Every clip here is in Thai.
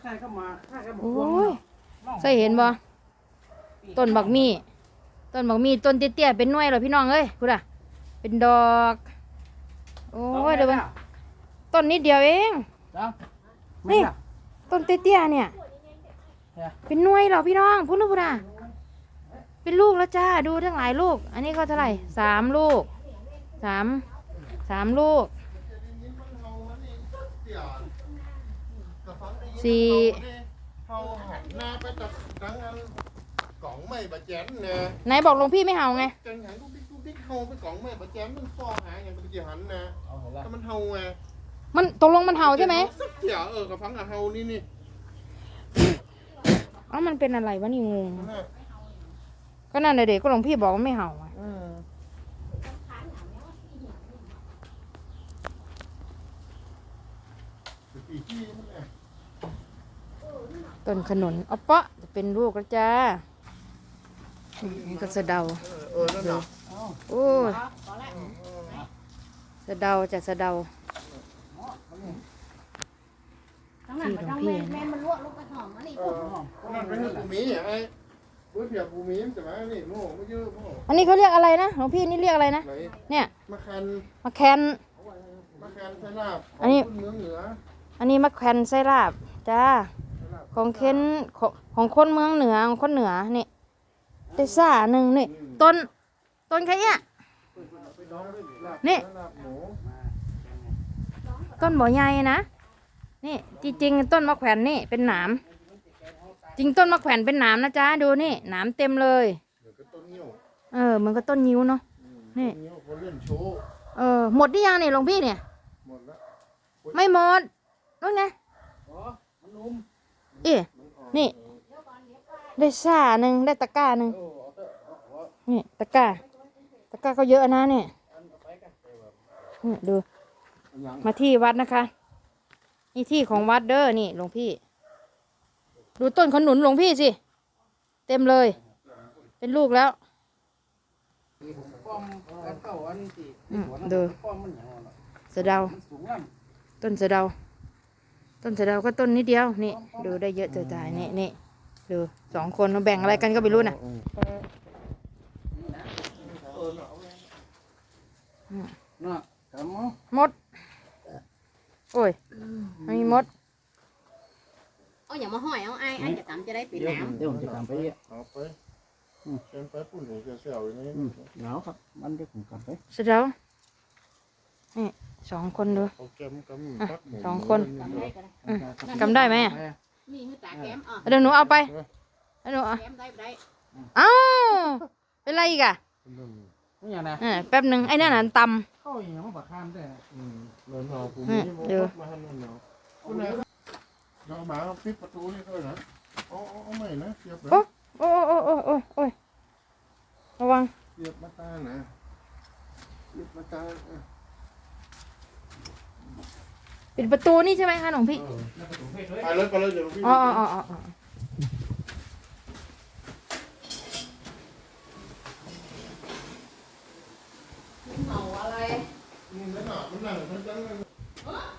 ใครก็มาใครก็บอกโอ้พวงยเคยเห็นบ่ต้นบักมี่ต้นบักมี่ต้นเตี้ยๆเป็นหน่วยเหรอพี่น้องเอ้ยพูดอะเป็นดอก โอ้ยเดี๋ยวเบิ่งต้นนิดเดียวเอง จ้านี่ต้นเตี้ยๆเนี่ย เป็นหน่วยเหรอพี่น้องพูดนะพูดอะเป็นลูกแล้วจ้าดูทั้งหลายลูก อันนี้ก็เท่าไหร่สามลูกสามสามลูก สี่เฮาหันหน้าไปตักดังอันกล่องไม่บะแจนเนี่ยไหนบอกหลวงพี่ไม่เห่าไงจังหันลูกดิ๊กลูกดิ๊กเฮาไปกล่องไม่บะแจนมันฟอหาอย่างมันจะหันนะเอาเห็นแล้วถ้ามันเฮาไงมันตกลงมันเห่าใช่ไหมสักเถี่ยเออกับฟังกับเฮานี่นี่เอ้ามันเป็นอะไรวะนี่งงนั่นน่ะก็นั่นเลยเด็กก็หลวงพี่บอกว่าไม่เห่าอะเอออีกที่นั่นแหละ ต้นขนุนเอาเปาะจะเป็นลูกแล้วจ้านี่ก็สะเดาเออเออนั่นน่ะโอ้ยสะเดาจะสะเดาทั้งนั้นไปทั้งแม่แม่มันลวกลงไปหอมอันนี้อพูดอนั่นเป็นภูมิอะไอ้บุ้ยเพียภูมิมันจะมานี่โม่ไม่เยอะโม่อันนี้เขาเรียกอะไรนะหลวงพี่นี่เรียกอะไรนะ เนี่ยมะคันมะแคนมะคันไซลาบอันนี้ขงคนเมืองเหนืออันนี้มะแคนไส้ลาบจ้า ของเค้นของของคนเมืองเหนือของคนเหนือนี่ได้ซ่าหนึ่งนี่ต้นต้นแค่เนี้ยนี่ ต้นบ่อใหญ่นะนี่จริงๆต้นมะแขวนนี่เป็นหนามจริงต้นมะแขวนเป็นหนามนะจ๊ะดูนี่หนามเต็มเลยเดี๋ยวก็ต้นเงี้ยวเออมันก็ต้นนิ้วเนาะนี่เออหมดหรือยังนี่หลวงพี่เนี่ยหมดแล้วไม่หมดนู่นไงอ๋อมันนุ่ม เอ๊ะนี่ ได้ซ่าหนึ่งได้ตะกร้าหนึ่งนี่ตะกร้า ตะกร้าก็เยอะนะเนี่ยนี่ดู มาที่วัดนะคะ นี่ที่ของวัดเด้อนี่หลวงพี่ ดูต้นขนุนหลวงพี่สิ เต็มเลย เป็นลูกแล้วอืมสดูป้อมมันอย่างนั้นน่ะสะเดามันสูงล่ำต้นสะเดา ต้นสะเดาก็ต้นนิดเดียวนี่ดูได้เยอะจะตายนี่นี่ดูสองคนมาแบ่งอะไรกันก็ไม่รู้นะน่ะกำเอามด โอ้ยไม่มีมดเอาอย่ามาห้อยเอาไอ้ไอ้จะตำจะได้ปิดเดี๋ยวน้ำเดี๋ยวผมจะกำไปอะเอาไปเดินไปปุ่นหนูเสียวๆอย่างนี้อืมหนาวครับมันเดี๋ยวผมกำไปสะเดานี่สองคนดู เอาแกมกำอะปักหมูสองคนตำได้ก็ได้อืมกำได้ไหมอะ นี่คือตาแก้มอะเดี๋ยวหนูเอาไปเดี๋ยวหนูเอาแก้มได้บ่ได้เอ้าเป็นไรอีกอะนี่อย่างนะอ่าแป๊บหนึ่งไอ้นั่นน่ะตเข้าอย่างนี้มันปากคามได้อืมเดินเอาภูอืมิมเดี๋ยว มาให้นั่นเนาะคุณนายเราหมาปิดประตูนี่ด้วยนะเอาเอาเอาใหม่นะเสียบำนะโอ้โอ้โอ้โอ้โอ้โอ้ยระวังเสียบมาตานะเสียบมาตาเออ ปิดประตูนี่ใช่ไหมคะหลวงพี่ ไปเลยไปเลยเดี๋ยวพี่อ๋ออ๋ออ๋ออ๋อเมาอะไรนี่นั่นน่ะมันนั่งมันจังเลย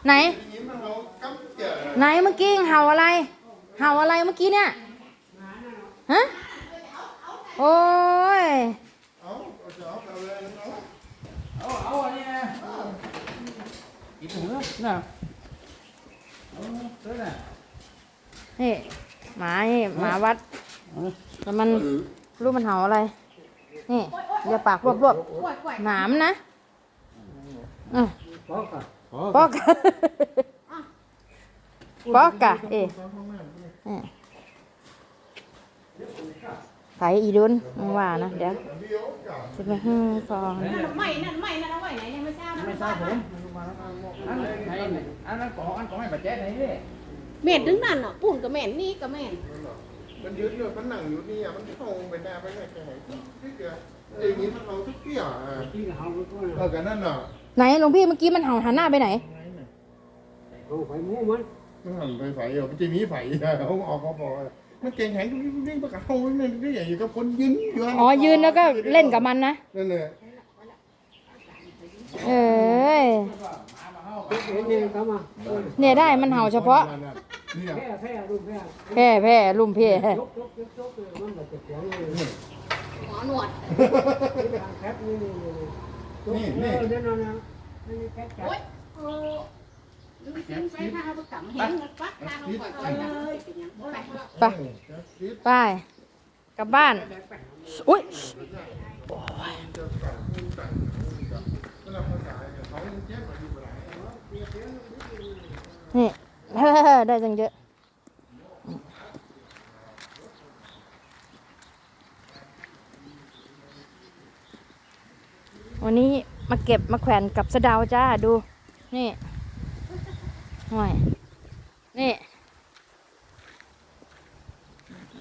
ไหน อย่างนี้มันเอากำเจ๋อไหนเมื่อกี้เห่าอะไร เห่าอะไรเมื่อกี้เนี่ย ฮะ โอ้ย เอาเอาจะเอาไปเอาเลยเอา เอาเอาอันนี้นะกินถึงแล้วน่ะเอาเด้อ น่ะนี่หมานี่หมาวัดแต่มันรู้มันเห่าอะไร นี่อย่าปากรวบรวบกล้วยกล้วยหนามนะอืมบอกก่อนปอกะปอกะเอ๊ะอืม ไผอีดุนมึงว่านะเดี๋ยวจะไปฮึ่งฟองนั่นไม่นั่นไม่นั่นเอาไว้ไหนยังไม่ทราบไม่ทราบผมอันไหนอันนั้นก่ออันก่อให้บาดเจ็บไหนดิแม่นถึงนั่นอะปุ่นกับแม่นนี่กับแม่นมันยืดเลยมันนั่งอยู่นี่อะมันตรงไปหน้าไปไหนแกไหนที่เดียวอย่างนี้มันเอาทุกเกี่ยอะที่เขาก็เออกันนั่นน่ะไหนหลวงพี่เมื่อกี้มันเห่าหันหน้าไปไหนเอาไปหมูมันมันหันไปไฟอะมันจะมีไฟอะเขาออกเขาบอก มันเก่งแข็งนี่ประกาศเขาเนี่ยนี่อย่างอยู่กับคนยืนอยู่อ๋อยืนแล้วก็เล่นกับมันนะนั่นแหละเอ้ยเนี่ยก็มาเนี่ยได้มันเห่าเฉพาะนั่นน่เนี่ยแพ้แพ้ลูกแพ้แพ่แพ่ลุ่มแพ่ยกยกยกยกเลยมันแบบจะเสียงเลยหมอหนวดทางแคปนี่นี่ ไปไปกลับบ้านอุ้ยนี่ได้จังเยอะวันนี้มาเก็บมาแขวนกับสะดาวจ้าดู นี่ ห่วยนี่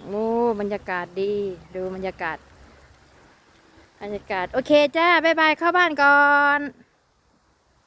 โอ้บรรยากาศดี ดูบรรยากาศ บรรยากาศ โอเคจ้า บ๊ายบาย เข้าบ้านก่อน